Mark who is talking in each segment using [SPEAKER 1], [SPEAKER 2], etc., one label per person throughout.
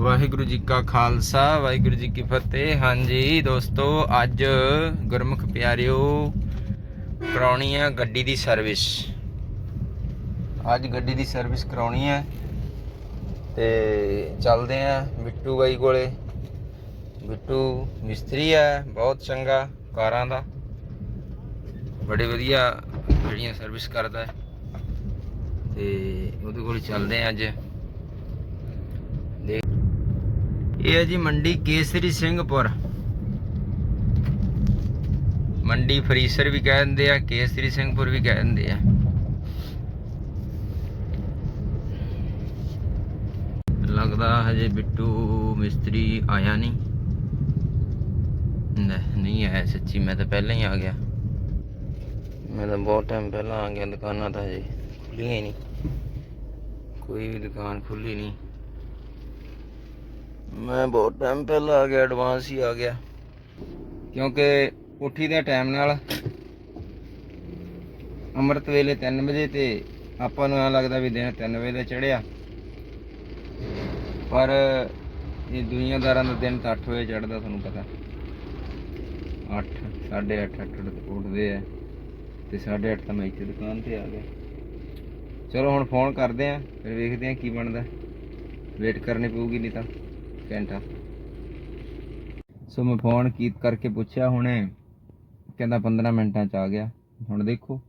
[SPEAKER 1] ਵਾਹਿਗੁਰੂ ਜੀ ਕਾ ਖਾਲਸਾ, ਵਾਹਿਗੁਰੂ ਜੀ ਕੀ ਫਤਿਹ। ਹਾਂਜੀ ਦੋਸਤੋ, ਅੱਜ ਗੁਰਮੁਖ ਪਿਆਰਿਓ, ਕਰਾਉਣੀ ਹੈ ਗੱਡੀ ਦੀ ਸਰਵਿਸ। ਅੱਜ ਗੱਡੀ ਦੀ ਸਰਵਿਸ ਕਰਾਉਣੀ ਹੈ ਤੇ ਚੱਲਦੇ ਆ ਬਿੱਟੂ ਬਾਈ ਕੋਲੇ। ਬਿੱਟੂ ਮਿਸਤਰੀ ਹੈ ਬਹੁਤ ਚੰਗਾ ਕਾਰਾਂ ਦਾ। ਬੜੇ ਵਧੀਆ ਜਿਹੜੀਆਂ ਸਰਵਿਸ ਕਰਦਾ। ਹੈ ਤੇ ਉਹਦੇ ਕੋਲ ਚੱਲਦੇ ਆ ਅੱਜ ਦੇਖ ਇਹ ਹੈ ਜੀ ਮੰਡੀ ਕੇਸਰੀ ਸਿੰਘਪੁਰ। ਮੰਡੀ ਫਰੀਸਰ ਵੀ ਕਹਿ ਦਿੰਦੇ ਆ, ਕੇਸਰੀ ਸਿੰਘਪੁਰ ਵੀ ਕਹਿ ਦਿੰਦੇ ਆ। ਲੱਗਦਾ ਹਜੇ ਬਿੱਟੂ ਮਿਸਤਰੀ ਆਇਆ ਨਹੀਂ। ਨਹੀਂ ਨਹੀਂ ਆਇਆ ਸੱਚੀ, ਮੈਂ ਤਾਂ ਪਹਿਲਾਂ ਹੀ ਆ ਗਿਆ। ਮੈਂ ਤਾਂ ਬਹੁਤ ਟਾਈਮ ਪਹਿਲਾਂ ਆ ਗਿਆ, ਦੁਕਾਨਾਂ ਤਾਂ ਹਜੇ ਖੁੱਲੀਆਂ ਹੀ ਨਹੀਂ। ਕੋਈ ਵੀ ਦੁਕਾਨ ਖੁੱਲੀ ਨਹੀਂ। ਮੈਂ ਬਹੁਤ ਟਾਈਮ ਪਹਿਲਾਂ ਆ ਗਿਆ ਐਡਵਾਂਸ ਹੀ ਆ ਗਿਆ। ਕਿਉਂਕਿ ਉੱਠੀ ਦਾ ਟਾਈਮ ਨਾਲ ਅੰਮ੍ਰਿਤ ਵੇਲੇ 3 ਵਜੇ ਤੇ ਆਪਾਂ ਨੂੰ ਐਂ ਲੱਗਦਾ ਵੀ ਦਿਨ 3 ਵਜੇ ਚੜਿਆ ਪਰ ਇਹ ਦੁਨੀਆਦਾਰਾਂ ਦਾ ਦਿਨ ਤਾਂ 8 ਵਜੇ ਚੜਦਾ ਤੁਹਾਨੂੰ ਪਤਾ। 8 8:30 8 ਉੱਠਦੇ ਆ। ਤੇ 8:30 ਤਾਂ ਮੈਂ ਇੱਥੇ ਦੁਕਾਨ ਤੇ ਆ ਗਿਆ। ਚਲੋ ਹੁਣ ਫੋਨ ਕਰਦੇ ਆ, ਫਿਰ ਵੇਖਦੇ ਆ ਕੀ ਬਣਦਾ। ਵੇਟ ਕਰਨੀ ਪਊਗੀ ਨਹੀਂ ਤਾਂ। ਘੰਟਾ। ਸੋ ਮੈਂ ਫੋਨ ਕੀਤ ਕਰਕੇ ਪੁੱਛਿਆ ਹੁਣੇ ਕਹਿੰਦਾ 15 ਮਿੰਟਾਂ ਚ ਆ ਗਿਆ। ਹੁਣ ਦੇਖੋ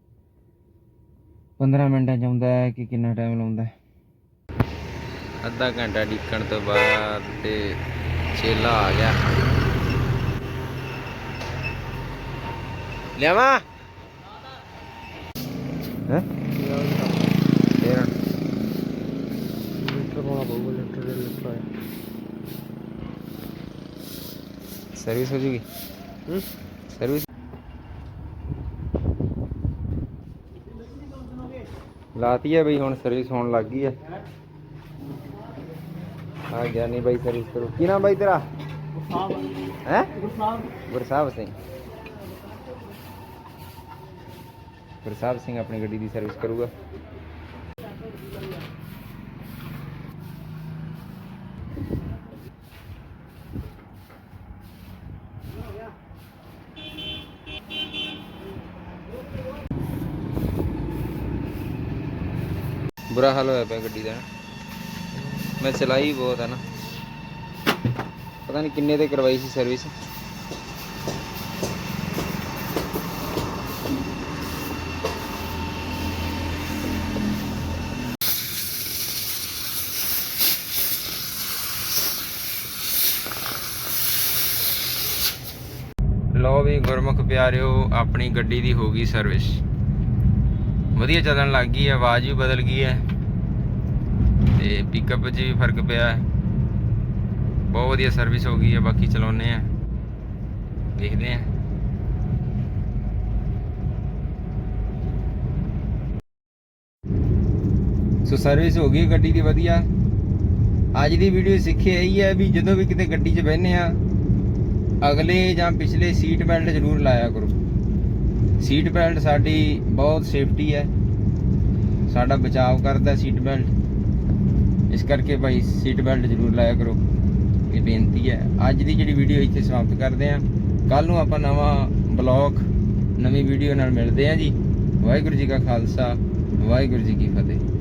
[SPEAKER 1] 15 ਮਿੰਟਾਂ ਚ ਆਉਂਦਾ ਹੈ ਕਿ ਕਿੰਨਾ ਟਾਈਮ ਲਾਉਂਦਾ ਹੈ। ਅੱਧਾ ਘੰਟਾ ਡਿੱਕਣ ਤੋਂ ਬਾਅਦ ਤੇ ਚੇਲਾ ਆ ਗਿਆ। ਲਿਆਵਾ? ਹੈ? ਤੇਰਾ
[SPEAKER 2] ਲੀਟਰ ਪਾਉਣਾ ਪਊਗਾ ਲੀਟਰ ਦੇ ਲੀਟਰ ਆਇਆ
[SPEAKER 1] ਸਰਵਿਸ ਹੋ ਜੂਗੀ
[SPEAKER 2] ਹੂੰ
[SPEAKER 1] ਸਰਵਿਸ ਲਾਤੀ ਹੈ ਬਈ ਹੁਣ ਸਰਵਿਸ ਹੋਣ ਲੱਗ ਗਈ ਹੈ। ਆ ਗਿਆ ਨਹੀਂ ਬਾਈ ਸਰਵਿਸ ਕਰੋ। ਕੀ ਨਾਮ ਬਾਈ ਤੇਰਾ? ਹੈ? ਗੁਰਸਾਹਿਬ ਸਿੰਘ। ਗੁਰਸਾਹਿਬ ਸਿੰਘ ਆਪਣੀ ਗੱਡੀ ਦੀ ਸਰਵਿਸ ਕਰੂਗਾ। ਬੁਰਾ ਹਾਲ ਹੋਇਆ ਪਿਆ ਗੱਡੀ ਦਾ ਮੈਂ ਚਲਾਈ ਬਹੁਤ ਹੈ ਨਾ। ਪਤਾ ਨਹੀਂ ਕਿੰਨੇ ਤੇ ਕਰਵਾਈ ਸੀ ਸਰਵਿਸ ਲੋ ਵੀ ਗੁਰਮੁਖ ਪਿਆਰਿਓ, ਆਪਣੀ ਗੱਡੀ ਦੀ ਹੋ ਗਈ ਸਰਵਿਸ ਵਧੀਆ ਚੱਲਣ ਲੱਗ ਗਈ ਹੈ, ਆਵਾਜ਼ ਵੀ ਬਦਲ ਗਈ ਹੈ ਤੇ ਪਿਕਅਪ 'ਚ ਵੀ ਫ਼ਰਕ ਪਿਆ ਹੈ। ਬਹੁਤ ਵਧੀਆ ਸਰਵਿਸ ਹੋ ਗਈ ਹੈ, ਬਾਕੀ ਚਲਾਉਨੇ ਆ ਦੇਖਦੇ ਆ ਸੋ ਸਰਵਿਸ ਹੋ ਗਈ ਗੱਡੀ ਦੀ ਵਧੀਆ। ਅੱਜ ਦੀ ਵੀਡੀਓ ਸਿੱਖਿਆ ਇਹੀ ਹੈ ਵੀ ਜਦੋਂ ਵੀ ਕਿਤੇ ਗੱਡੀ 'ਚ ਬਹਿੰਦੇ ਆ ਅਗਲੇ ਜਾਂ ਪਿਛਲੇ ਸੀਟ ਬੈਲਟ ਜ਼ਰੂਰ ਲਾਇਆ ਕਰੋ। ਸੀਟ ਬੈਲਟ ਸਾਡੀ ਬਹੁਤ ਸੇਫਟੀ ਹੈ। ਸਾਡਾ ਬਚਾਅ ਕਰਦਾ ਸੀਟ ਬੈਲਟ। ਇਸ ਕਰਕੇ ਭਾਈ ਸੀਟ ਬੈਲਟ ਜ਼ਰੂਰ ਲਾਇਆ ਕਰੋ। ਇਹ ਬੇਨਤੀ ਹੈ। ਅੱਜ ਦੀ ਜਿਹੜੀ ਵੀਡੀਓ ਇੱਥੇ ਸਮਾਪਤ ਕਰਦੇ ਹਾਂ। ਕੱਲ ਨੂੰ ਆਪਾਂ ਨਵਾਂ ਬਲੌਗ, ਨਵੀਂ ਵੀਡੀਓ ਨਾਲ ਮਿਲਦੇ ਹਾਂ ਜੀ। ਵਾਹਿਗੁਰੂ ਜੀ ਕਾ ਖਾਲਸਾ, ਵਾਹਿਗੁਰੂ ਜੀ ਕੀ ਫਤਿਹ।